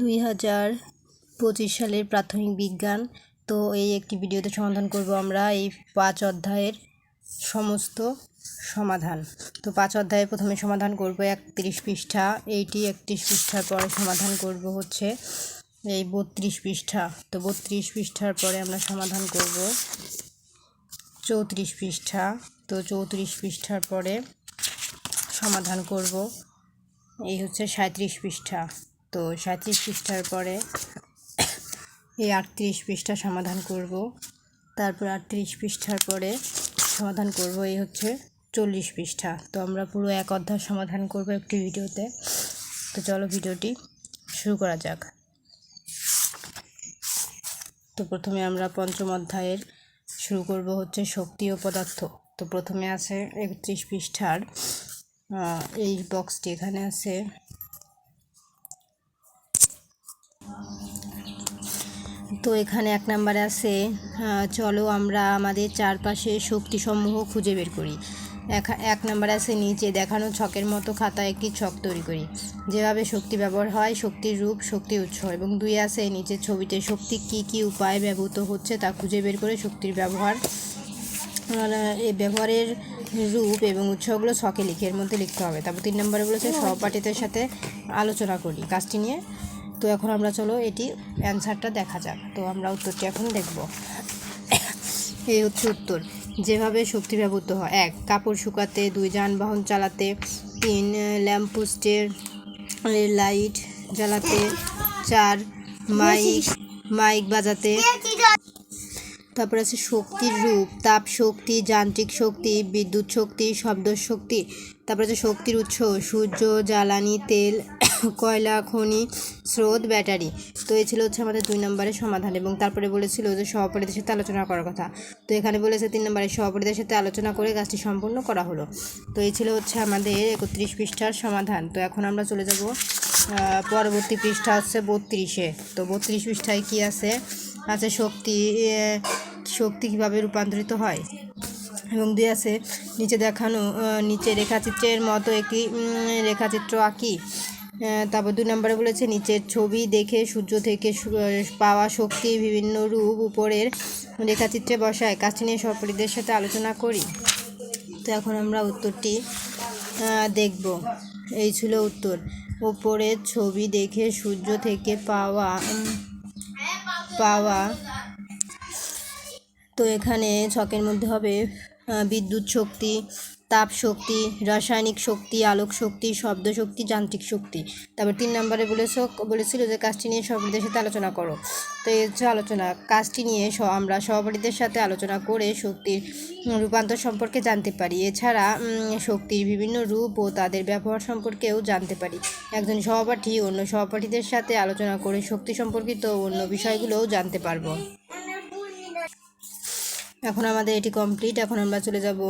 দুই হাজার পঁচিশ সালের প্রাথমিক বিজ্ঞান। তো এই একটি ভিডিওতে সমাধান করব আমরা এই পাঁচ অধ্যায়ের সমস্ত সমাধান। তো পাঁচ অধ্যায়ে প্রথমে সমাধান করব একত্রিশ পৃষ্ঠা। এইটি একত্রিশ পৃষ্ঠার পরে সমাধান করব হচ্ছে এই বত্রিশ পৃষ্ঠা। তো বত্রিশ পৃষ্ঠার পরে আমরা সমাধান করব চৌত্রিশ পৃষ্ঠা। তো চৌত্রিশ পৃষ্ঠার পরে সমাধান করব। এই হচ্ছে সাঁত্রিশ পৃষ্ঠা। তো সাঁত্রিশ পৃষ্ঠার পরে এই আটত্রিশ পৃষ্ঠা সমাধান করব। তারপর আটত্রিশ পৃষ্ঠার পরে সমাধান করব, এই হচ্ছে চল্লিশ পৃষ্ঠা। তো আমরা পুরো এক অধ্যায় সমাধান করব একটি ভিডিওতে। তো চলো ভিডিওটি শুরু করা যাক। তো প্রথমে আমরা পঞ্চম অধ্যায়ের শুরু করব, হচ্ছে শক্তি ও পদার্থ। তো প্রথমে আছে একত্রিশ পৃষ্ঠার এই বক্সটি এখানে আছে। তো এখানে এক নম্বরে আছে চলো আমরা আমাদের চারপাশে শক্তিসমূহ খুঁজে বের করি। এক- এক নম্বরে আছে নিচে দেখানো ছকের মতো খাতায় একটি ছক তৈরি করি। যেভাবে শক্তি ব্যবহার হয় শক্তির রূপ শক্তি উৎস এবং দুই আছে নিচের ছবিতে শক্তি কি কি উপায়ে ব্যবহৃত হচ্ছে তা খুঁজে বের করে শক্তির ব্যবহার এই ব্যবহারের রূপ এবং উৎসগুলো ছকে লিখে এর মধ্যে লিখতে হবে। তারপর তিন নম্বরে বলেছে সহপাঠীদের সাথে আলোচনা করি। কাজটি নিয়ে তো এখন আমরা চলো এটি অ্যান্সারটা দেখা যাক। তো আমরা উত্তরটি এখন দেখব। এই হচ্ছে উত্তর। যেভাবে শক্তি ব্যবহৃত হয়। এক, কাপড় শুকাতে, দুই, যানবাহন চালাতে, তিন ল্যাম্পপোস্টের লাইট জ্বালাতে, চার, মাইক মাইক বাজাতে। তারপর আছে শক্তির রূপ। তাপ শক্তি, যান্ত্রিক শক্তি, বিদ্যুৎ শক্তি, শব্দ শক্তি। তারপর আছে শক্তির উৎস, সূর্য, জ্বালানি, তেল। কয়লা, খনি, স্রোত, ব্যাটারি। তো এই ছিল হচ্ছে আমাদের দুই নম্বরের সমাধান এবং তারপরে বলেছিল যে সহপাঠীদের সাথে আলোচনা করার কথা। তো এখানে বলেছে তিন নম্বরে সহপাঠীদের সাথে আলোচনা করে কাজটি সম্পূর্ণ করা হলো। তো এই ছিল হচ্ছে আমাদের একত্রিশ পৃষ্ঠার সমাধান। তো এখন আমরা চলে যাব পরবর্তী পৃষ্ঠা হচ্ছে বত্রিশে। তো বত্রিশ পৃষ্ঠায় কি আছে? আছে শক্তি শক্তি কীভাবে রূপান্তরিত হয়? এবং দুই আছে, নিচে দেখানো নিচে রেখাচিত্রের মতো একটি রেখাচিত্র আঁকি। তারপর দুই নম্বরে বলেছে, নিচের ছবি দেখে সূর্য থেকে পাওয়া শক্তি বিভিন্ন রূপ উপরের রেখাচিত্রে বসায়। কাজটি নিয়ে সহপাঠীদের সাথে আলোচনা করি। তো এখন আমরা উত্তরটি দেখব। এই ছিল উত্তর। ওপরের ছবি দেখে সূর্য থেকে পাওয়া পাওয়া তো এখানে ছকের মধ্যে হবে বিদ্যুৎ শক্তি তাপ শক্তি, রাসায়নিক শক্তি, আলোক শক্তি, শব্দ শক্তি, যান্ত্রিক শক্তি। তারপর তিন নম্বরে বলেছ, বলেছিল যে কাজটি নিয়ে সহপাঠীদের সাথে আলোচনা করো। তো এই হচ্ছে আলোচনা। কাজটি নিয়ে আমরা সহপাঠীদের সাথে আলোচনা করে শক্তির রূপান্তর সম্পর্কে জানতে পারি। এছাড়া শক্তির বিভিন্ন রূপ ও তাদের ব্যবহার সম্পর্কেও জানতে পারি। একজন সহপাঠী অন্য সহপাঠীদের সাথে আলোচনা করে শক্তি সম্পর্কিত অন্য বিষয়গুলোও জানতে পারব। এখন আমাদের এটি কমপ্লিট। এখন আমরা চলে যাব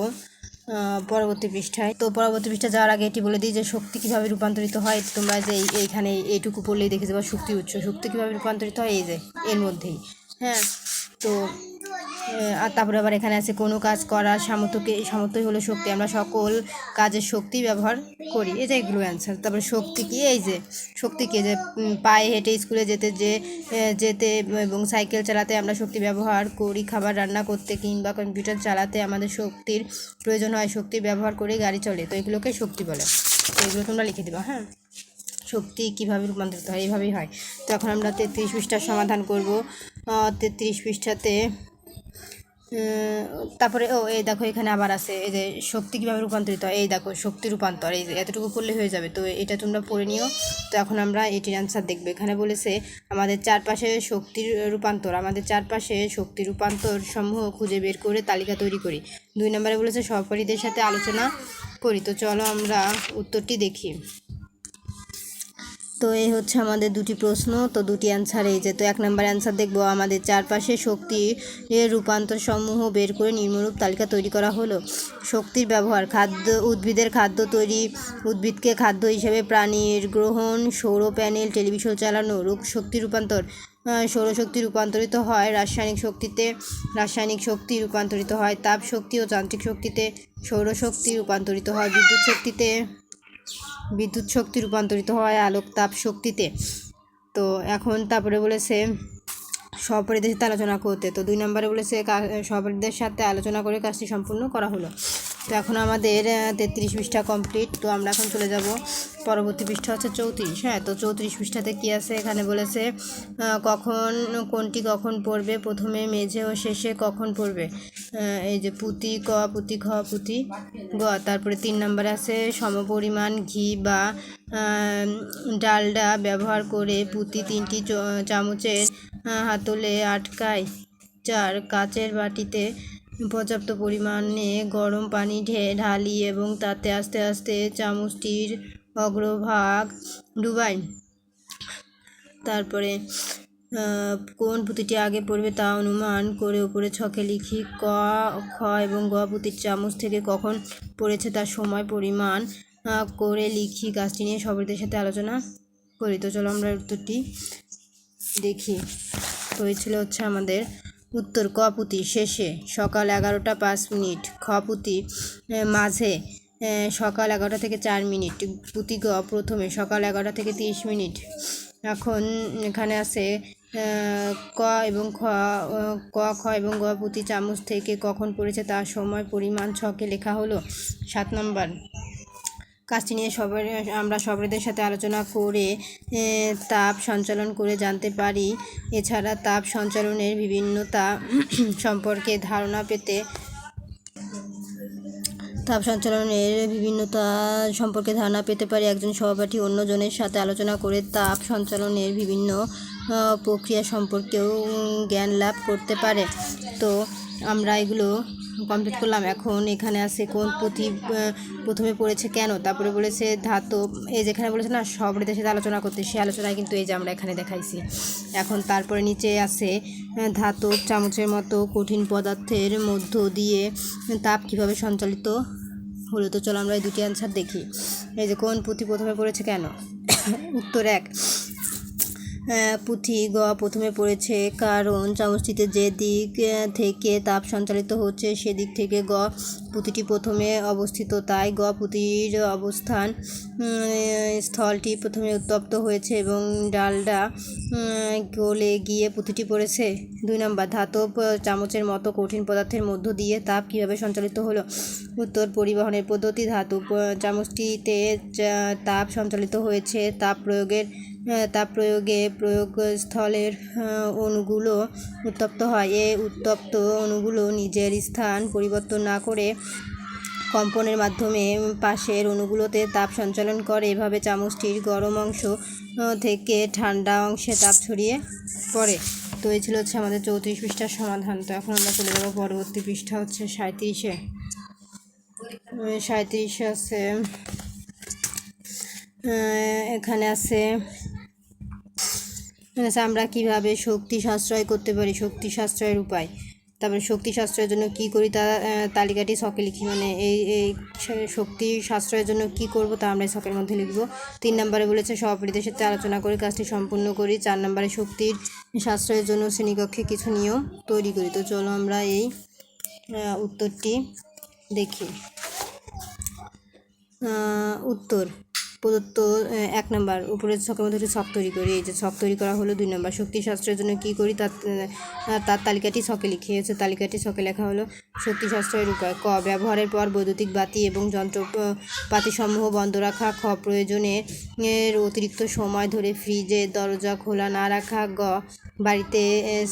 পরবর্তী পৃষ্ঠায়। তো পরবর্তী পৃষ্ঠা যাওয়ার আগে এটি বলে দিই যে শক্তি কীভাবে রূপান্তরিত হয়। তোমরা যে এইখানে এইটুকু পড়লেই দেখে যাব শক্তি উৎস। শক্তি কীভাবে রূপান্তরিত হয়? এই যে, এর মধ্যেই। হ্যাঁ তো আর তারপরে আবার এখানে আছে কোনো কাজ করার সামর্থ্যকে, সামর্থ্যই হলো শক্তি। আমরা সকল কাজের শক্তি ব্যবহার করি। এই যে এগুলো অ্যান্সার তারপরে শক্তি কি? এই যে শক্তিকে যে পায়ে হেঁটে স্কুলে যেতে, যে যেতে এবং সাইকেল চালাতে আমরা শক্তি ব্যবহার করি। খাবার রান্না করতে কিংবা কম্পিউটার চালাতে আমাদের শক্তির প্রয়োজন হয়। শক্তির ব্যবহার করে গাড়ি চলে। তো এগুলোকে শক্তি বলে। তো এগুলো তোমরা লিখে দেবা হ্যাঁ? শক্তি কীভাবে রূপান্তরিত হয়? এইভাবেই হয়। তো এখন আমরা তেত্রিশ পৃষ্ঠার সমাধান করব। তেত্রিশ পৃষ্ঠাতে তারপরে, ও, এই দেখো এখানে আবার আছে, এই যে শক্তি কীভাবে রূপান্তরিত হয়, এই দেখো শক্তি রূপান্তর, এই এতটুকু পড়লে হয়ে যাবে, তো এটা তোমরা পড়ে নিও। তো এখন আমরা এটির অ্যান্সার দেখব। এখানে বলেছে, আমাদের চারপাশে শক্তির রূপান্তর, আমাদের চারপাশে শক্তি রূপান্তর সমূহ খুঁজে বের করে তালিকা তৈরি করি। দুই নম্বরে বলেছে, সহপাঠীদের সাথে আলোচনা করি। তো চলো আমরা উত্তরটি দেখি। তো এই হচ্ছে আমাদের দুটি প্রশ্ন, তো দুটি অ্যান্সার এই যে, তো এক নম্বর অ্যান্সার দেখব, আমাদের চারপাশে শক্তি এর রূপান্তর সমূহ বের করে নিম্নরূপ তালিকা তৈরি করা হলো। শক্তির ব্যবহার, খাদ্য, উদ্ভিদের খাদ্য তৈরি, উদ্ভিদকে খাদ্য হিসেবে প্রাণীর গ্রহণ, সৌর প্যানেল, টেলিভিশন চালানো রূপ শক্তি রূপান্তর সৌরশক্তি রূপান্তরিত হয় রাসায়নিক শক্তিতে, রাসায়নিক শক্তি রূপান্তরিত হয় তাপ শক্তি ও যান্ত্রিক শক্তিতে সৌরশক্তি রূপান্তরিত হয় বিদ্যুৎ শক্তিতে। বিদ্যুৎ শক্তি রূপান্তরিত হয় আলোক তাপ শক্তিতে। তো এখন তারপরে বলেছে সহপরিদের সাথে আলোচনা করতে। তো দুই নম্বরে বলেছে সহপরিদের সাথে আলোচনা করে কাজটি সম্পূর্ণ করা হলো। তো এখন আমাদের তেত্রিশ পৃষ্ঠা কমপ্লিট তো আমরা এখন চলে যাব। পরবর্তী পৃষ্ঠা হচ্ছে চৌত্রিশ হ্যাঁ? তো চৌত্রিশ পৃষ্ঠাতে কী আছে? এখানে বলেছে কখন কোনটি কখন পড়বে? প্রথমে, মেঝে ও শেষে কখন পড়বে? এই যে পুঁতি, ক, পুঁতি, খ, পুঁতি, গ। তারপরে তিন নম্বরে আছে, সমপরিমাণ ঘি বা ডালডা ব্যবহার করে পুঁতি তিনটি চামচের হাতলে আটকায়। চার, কাচের বাটিতে পর্যাপ্ত পরিমাণে গরম পানি ঢে, ঢালি এবং তাতে আস্তে আস্তে চামচটির অগ্রভাগ ডুবাই। তারপরে কোন পুঁতিটি আগে পড়বে তা অনুমান করে উপরে ছকে লিখি ক, খ এবং গ পুঁতির চামচ থেকে কখন পড়েছে তার সময় পরিমাণ করে লিখি। গাছটি নিয়ে সবাইদের সাথে আলোচনা করি। তো চলো আমরা উত্তরটি দেখি। তো এই ছিল হচ্ছে আমাদের উত্তর ক পুঁতি শেষে সকাল এগারোটা পাঁচ মিনিট। খ পুঁতি মাঝে সকাল এগারোটা থেকে চার মিনিট। পুঁতি গ প্রথমে, সকাল এগারোটা থেকে তিরিশ মিনিট। এখন এখানে আছে ক এবং খ ক, খ এবং গ পুঁতি চামচ থেকে কখন পড়েছে তার সময়, পরিমাণ, ছকে লেখা হলো সাত নম্বর। কাজটি নিয়ে সবার আমরা সবাইদের সাথে আলোচনা করে তাপ সঞ্চালন করে জানতে পারি। এছাড়া তাপ সঞ্চালনের বিভিন্নতা সম্পর্কে ধারণা পেতে তাপ সঞ্চালনের বিভিন্নতা সম্পর্কে ধারণা পেতে পারি। একজন সহপাঠী অন্যজনের সাথে আলোচনা করে তাপ সঞ্চালনের বিভিন্ন প্রক্রিয়া সম্পর্কেও জ্ঞান লাভ করতে পারে। তো আমরা এগুলো কমপ্লিট করলাম। এখন এখানে আছে কোন পুঁথি প্রথমে পড়েছে কেন? তারপরে বলেছে ধাতব। এই যেখানে বলেছে না, সব সাথে আলোচনা করতে সে আলোচনায় কিন্তু এই যে আমরা এখানে দেখাইছি। এখন তারপরে নিচে আছে ধাতব চামচের মতো কঠিন পদার্থের মধ্য দিয়ে তাপ কীভাবে সঞ্চালিত হলো? তো চলো আমরা এই দুটি অ্যান্সার দেখি। এই যে কোন পুঁথি প্রথমে পড়েছে কেন? উত্তর এক। পুঁথি গ প্রথমে পড়েছে কারণ চামচটিতে যে দিক থেকে তাপ সঞ্চালিত হচ্ছে সেদিক থেকে গ পুঁথিটি প্রথমে অবস্থিত। তাই গ পুঁথির অবস্থান স্থলটি প্রথমে উত্তপ্ত হয়েছে এবং ডালডা গলে গিয়ে পুঁথিটি পড়েছে। দুই নম্বর ধাতব চামচের মতো কঠিন পদার্থের মধ্য দিয়ে তাপ কীভাবে সঞ্চালিত হলো? উত্তর পরিবহনের পদ্ধতি আহ, চামচটিতে তাপ সঞ্চালিত হয়েছে তাপ প্রয়োগের তাপ প্রয়োগে প্রয়োগস্থলের অণুগুলো উত্তপ্ত হয়। এই উত্তপ্ত অণুগুলো নিজের স্থান পরিবর্তন না করে কম্পনের মাধ্যমে পাশের অণুগুলোতে তাপ সঞ্চালন করে। এভাবে চামচটির গরম অংশ থেকে ঠান্ডা অংশে তাপ ছড়িয়ে পড়ে। তো এই ছিল হচ্ছে আমাদের চৌত্রিশ পৃষ্ঠার সমাধান। তো এখন আমরা চলে যাব পরবর্তী পৃষ্ঠা হচ্ছে সাঁত্রিশে সাঁত্রিশে আছে এখানে আছে আমরা কীভাবে শক্তি সাশ্রয় করতে পারি? শক্তি সাশ্রয়ের উপায়। তারপরে শক্তি সাশ্রয়ের জন্য কি করি তা তালিকাটি ছকে লিখি। মানে এই এই শক্তি সাশ্রয়ের জন্য কি করব তা আমরা ছকের মধ্যে লিখব। তিন নম্বরে বলেছে, সহপাঠীদের সাথে আলোচনা করে কাজটি সম্পূর্ণ করি। চার নম্বরে শক্তির সাশ্রয়ের জন্য শ্রেণীকক্ষে কিছু নিয়ম তৈরি করি। তো চলো আমরা এই উত্তরটি দেখি। উত্তর। প্রদত্ত এক নাম্বার উপরের ছকের মধ্যে একটি ছক তৈরি করি এই যে ছক তৈরি করা হলো দুই নাম্বার। শক্তি শাস্ত্রের জন্য কী করি? তার তার তালিকাটি ছকে লিখে হয়েছে তালিকাটি ছকে লেখা হলো শক্তি শাস্ত্রের উপায়। ক ব্যবহারের পর বৈদ্যুতিক বাতি এবং যন্ত্রপাতিসমূহ বন্ধ রাখা খ প্রয়োজনে এর অতিরিক্ত সময় ধরে ফ্রিজের দরজা খোলা না রাখা গ বাড়িতে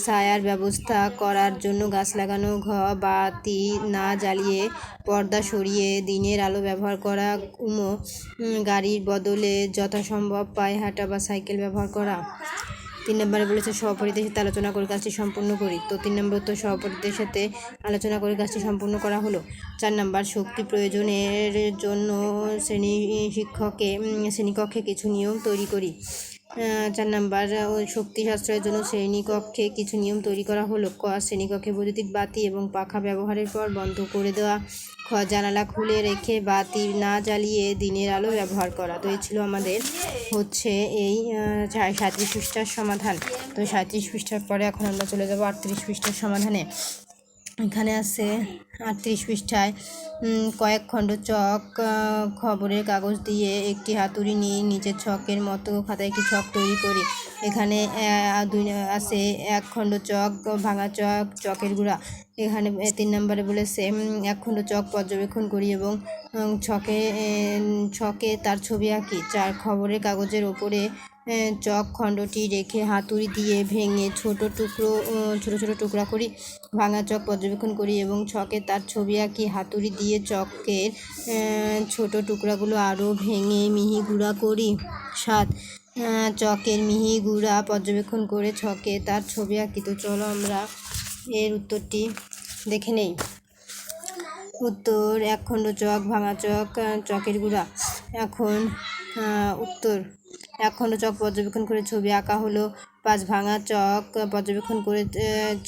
ছায়ার ব্যবস্থা করার জন্য গাছ লাগানো ঘ বাতি না জ্বালিয়ে পর্দা সরিয়ে দিনের আলো ব্যবহার করা উমো উম, গাড়ির বদলে যথাসম্ভব পায়ে হাঁটা বা সাইকেল ব্যবহার করা। তিন নম্বরে বলেছে সহপরিদের সাথে আলোচনা করে কাজটি সম্পূর্ণ করি। তো তিন নম্বর তো সহপরিদের সাথে আলোচনা করে কাজটি সম্পূর্ণ করা হলো। চার নম্বর, শক্তি প্রয়োজনের জন্য শ্রেণি শিক্ষকে শ্রেণীকক্ষে কিছু নিয়ম তৈরি করি। চার নাম্বার শক্তি সাশ্রয়ের জন্য শ্রেণীকক্ষে কিছু নিয়ম তৈরি করা হলো। ক, শ্রেণীকক্ষে বৈদ্যুতিক বাতি এবং পাখা ব্যবহারের পর বন্ধ করে দেওয়া। জানালা খুলে রেখে বাতি না জ্বালিয়ে দিনের আলো ব্যবহার করা। তো এই ছিল আমাদের হচ্ছে এই সাঁত্রিশ পৃষ্ঠার সমাধান। তো সাঁত্রিশ পৃষ্ঠার পরে এখন আমরা চলে যাব আটত্রিশ পৃষ্ঠার সমাধানে। এখানে আছে আটত্রিশ পৃষ্ঠায় কয়েক খণ্ড চক খবরের কাগজ দিয়ে একটি হাতুড়ি নিয়ে নিচের ছকের মতো খাতায় একটি ছক তৈরি করি। এখানে আছে এক খণ্ড চক ভাঙা চক চকের গুঁড়া। এখানে তিন নম্বরে বলেছে উম, এক খণ্ড চক পর্যবেক্ষণ করি এবং ছকে ছকে তার ছবি আঁকি। চার খবরের কাগজের ওপরে চক খণ্ডটি রেখে হাতুড়ি দিয়ে ভেঙে ছোট টুকরো ছোট ছোট টুকরা করি ভাঙা চক পর্যবেক্ষণ করি এবং ছকে তার ছবি আঁকি, হাতুড়ি দিয়ে চকের ছোট টুকরাগুলো আরও ভেঙে মিহি গুঁড়া করি, সাত চকের মিহি গুঁড়া পর্যবেক্ষণ করে ছকে তার ছবি আঁকি। তো চলো আমরা এর উত্তরটি দেখে নেই। উত্তর এক খণ্ড চক, ভাঙা চক চকের গুঁড়া। এখন উত্তর। এক খণ্ড চক পর্যবেক্ষণ করে ছবি আঁকা হলো, পাঁচ ভাঙা চক পর্যবেক্ষণ করে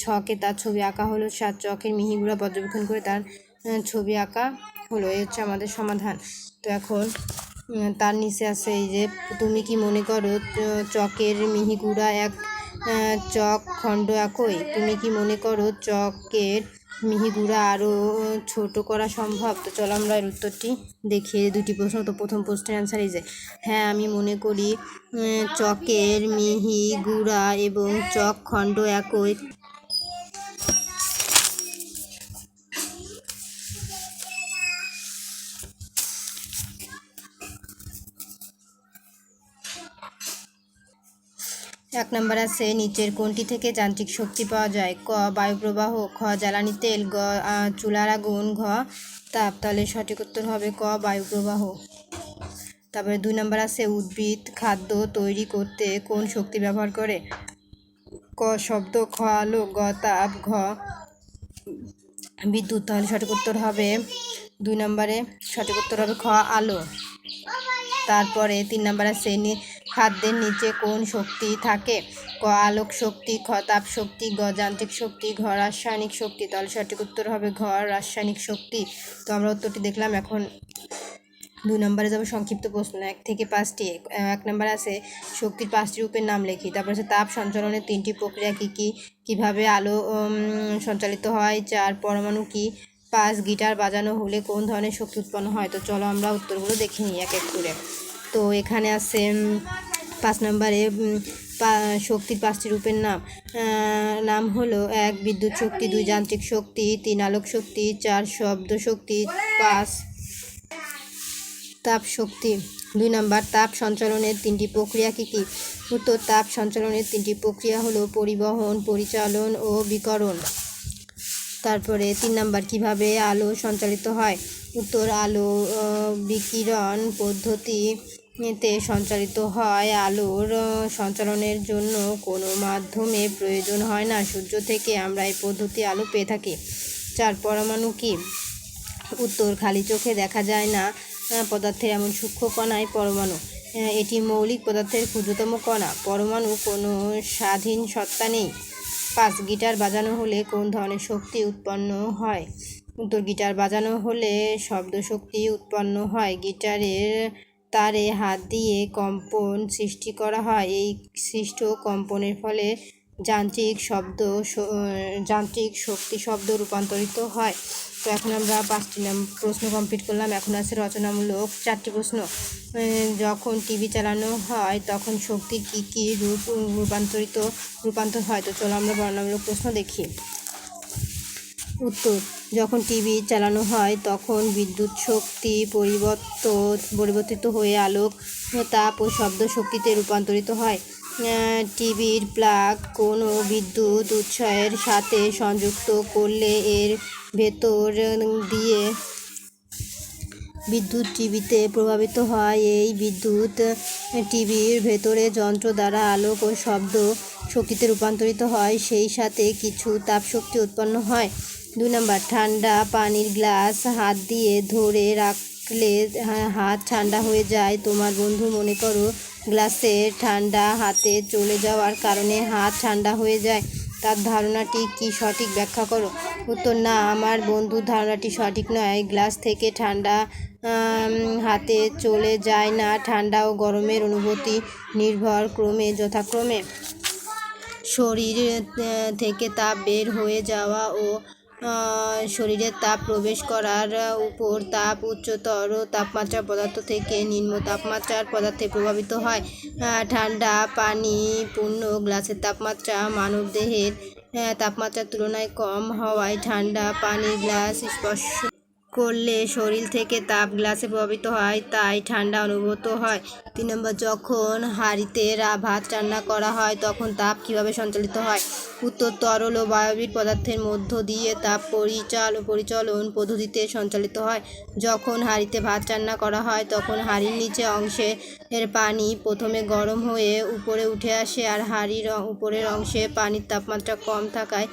ছকে তার ছবি আঁকা হলো, সাত চকের মিহি গুঁড়া পর্যবেক্ষণ করে তার ছবি আঁকা হলো। এই হচ্ছে আমাদের সমাধান। তো এখন তার নিচে আছে এই যে, তুমি কি মনে করো চকের মিহিগুড়া এক চক খণ্ড একই? তুমি কি মনে করো, চকের মিহি গুঁড়া আরও ছোট করা সম্ভব? তো চলো আমরা এর উত্তরটি দেখি দুটি প্রশ্ন। তো প্রথম প্রশ্নের অ্যান্সার এই যে হ্যাঁ আমি মনে করি চকের মিহি গুঁড়া এবং চক খণ্ড একই। এক নম্বর আছে, নিচের কোনটি থেকে যান্ত্রিক শক্তি পাওয়া যায়। ক, বায়ুপ্রবাহ, খ, জ্বালানি তেল, গ চুলার আগুন, ঘ, তাপ। তাহলে সঠিক উত্তর হবে ক, বায়ুপ্রবাহ। তারপরে দুই নম্বর আছে, উদ্ভিদ, খাদ্য তৈরি করতে কোন শক্তি ব্যবহার করে? ক, শব্দ, খ, আলো, গ, তাপ, ঘ, বিদ্যুৎ। তাহলে সঠিক উত্তর হবে দুই নম্বরে সঠিক উত্তর হবে খ, আলো। তারপরে তিন নম্বর আছে খাদ্যের নিচে কোন শক্তি থাকে? ক, আলোক শক্তি, খ, তাপ শক্তি, গ, যান্ত্রিক শক্তি, ঘ, রাসায়নিক শক্তি। তাহলে সঠিক উত্তর হবে ঘ, রাসায়নিক শক্তি। তো আমরা উত্তরটি দেখলাম এখন। দুই নম্বরে যাব সংক্ষিপ্ত প্রশ্ন। এক থেকে পাঁচটি। এক- নম্বর আছে, শক্তির পাঁচটি রূপের নাম লেখি। তারপর আছে, তাপ সঞ্চালনের তিনটি প্রক্রিয়া কী কী? কীভাবে আলো সঞ্চালিত হয়? চার, পরমাণু কি? পাঁচ, গিটার বাজানো হলে কোন ধরনের শক্তি উৎপন্ন হয়? তো চলো আমরা উত্তরগুলো দেখে নিই এক এক করে। তো এখানে আছে পাঁচ নম্বরে শক্তির পাঁচটি রূপের নাম। নাম হলো এক, বিদ্যুৎ শক্তি, দুই, যান্ত্রিক শক্তি, তিন, আলোক শক্তি, চার, শব্দ শক্তি, পাঁচ, তাপ শক্তি। দুই নাম্বার, তাপ সঞ্চালনের তিনটি প্রক্রিয়া কী কী? উত্তর, তাপ সঞ্চালনের তিনটি প্রক্রিয়া হলো পরিবহন, পরিচালন ও বিকরণ। তারপরে তিন নাম্বার, কীভাবে আলো সঞ্চালিত হয়? উত্তর, আলো বিকিরণ বিকিরণ পদ্ধতিতে সঞ্চালিত হয়। আলোর সঞ্চালনের জন্য কোনো মাধ্যমে প্রয়োজন হয় না। সূর্য থেকে আমরা এই পদ্ধতি আলো পেয়ে থাকি। চার পরমাণু কি? উত্তর, খালি চোখে দেখা যায় না পদার্থের এমন সূক্ষ্ম কণাই পরমাণু। এটি মৌলিক পদার্থের ক্ষুদ্রতম কণা। পরমাণু কোনো স্বাধীন সত্তা নেই। পাঁচ, গিটার বাজানো হলে কোন ধরনের শক্তি উৎপন্ন হয়? উত্তর, গিটার বাজানো হলে শব্দ শক্তি উৎপন্ন হয়। গিটারের তারে হাত দিয়ে কম্পন সৃষ্টি করা হয়। এই সৃষ্ট কম্পনের ফলে যান্ত্রিক শব্দ যান্ত্রিক শক্তি শব্দ রূপান্তরিত হয়। তো এখন আমরা পাঁচটি নাম প্রশ্ন কমপ্লিট করলাম। এখন আছে রচনামূলক চারটি প্রশ্ন। যখন টিভি চালানো হয়, তখন শক্তির কী কী রূপ রূপান্তরিত, রূপান্তর হয়? তো চলো আমরা বর্ণনামূলক প্রশ্ন দেখি। উত্তর। যখন টিভি চালানো হয়, তখন বিদ্যুৎ শক্তি পরিবর্তন পরিবর্তিত হয়ে আলোক তাপ ও শব্দ শক্তিতে রূপান্তরিত হয়। টিভির প্লাগ কোনো বিদ্যুৎ উৎসের সাথে সংযুক্ত করলে এর ভেতর দিয়ে বিদ্যুৎ টিভিতে প্রভাবিত হয়। এই বিদ্যুৎ টিভির ভেতরে যন্ত্র দ্বারা আলোক ও শব্দ শক্তিতে রূপান্তরিত হয়। সেই সাথে কিছু তাপশক্তি উৎপন্ন হয়। দুই নম্বর, ঠান্ডা পানির গ্লাস হাত দিয়ে ধরে রাখলে হাত ঠান্ডা হয়ে যায়। তোমার বন্ধু মনে করো গ্লাসের ঠান্ডা হাতে চলে যাওয়ার কারণে হাত ঠান্ডা হয়ে যায়। তার ধারণাটি কি সঠিক ব্যাখ্যা করো? উত্তর, না, আমার বন্ধুর ধারণাটি সঠিক নয়। গ্লাস থেকে ঠান্ডা হাতে চলে যায় না। ঠান্ডা ও গরমের অনুভূতি নির্ভর ক্রমে, যথাক্রমে। শরীর থেকে তাপ বের হয়ে যাওয়া ও শরীরের তাপ প্রবেশ করার উপর তাপ উচ্চতর তাপমাত্রা পদার্থ থেকে নিম্ন তাপমাত্রার পদার্থে প্রভাবিত হয়। ঠান্ডা, পানি, পূর্ণ গ্লাসের তাপমাত্রা মানবদেহের দেহের তাপমাত্রার তুলনায় কম হওয়ায় ঠান্ডা, পানি, গ্লাস, স্পর্শ করলে শরীর থেকে তাপ গ্লাসে প্রভাবিত হয়, তাই ঠান্ডা অনুভূত হয়। তিন নম্বর, যখন হাঁড়িতে ভাত রান্না করা হয়, তখন তাপ কীভাবে সঞ্চালিত হয়? উত্তর, তরল ও বায়বীয় পদার্থের মধ্য দিয়ে তাপ পরিচাল পরিচলন পদ্ধতিতে সঞ্চালিত হয়। যখন হাঁড়িতে ভাত রান্না করা হয়, তখন হাঁড়ির নিচে অংশে এর পানি প্রথমে গরম হয়ে উপরে উঠে আসে আর হাঁড়ির উপরের অংশে পানির তাপমাত্রা কম থাকায়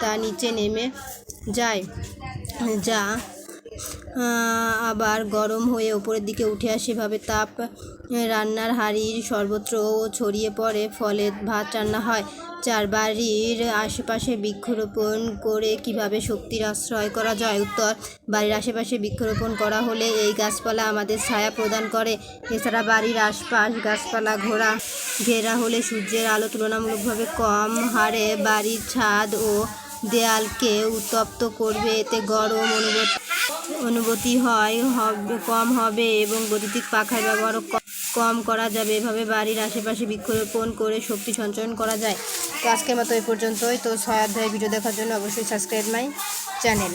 তা নিচে নেমে যায়, যা আবার গরম হয়ে ওপরের দিকে উঠে আসে এভাবে তাপ রান্নার হাঁড়ির সর্বত্র ছড়িয়ে পড়ে, ফলে ভাত রান্না হয়। চার বাড়ির আশেপাশে বৃক্ষরোপণ করে কীভাবে শক্তির আশ্রয় করা যায়? উত্তর, বাড়ির আশেপাশে বৃক্ষরোপণ করা হলে এই গাছপালা আমাদের ছায়া প্রদান করে। এছাড়া বাড়ির আশপাশ গাছপালা ঘোরা, ঘেরা হলে সূর্যের আলো তুলনামূলকভাবে কম হারে বাড়ির ছাদ ও দেয়ালকে উত্তপ্ত করবে, এতে গরম অনুভূত অনুভূতি হয়, হবে, কম হবে এবং বৈদ্যুতিক পাখার ব্যবহারও কম করা যাবে। এভাবে বাড়ির আশেপাশে বৃক্ষরোপণ করে শক্তি সঞ্চয়ন করা যায়। তো আজকের মতো এই পর্যন্তই। তো ছয় অধ্যায় ভিডিও দেখার জন্য অবশ্যই সাবস্ক্রাইব মাই চ্যানেল।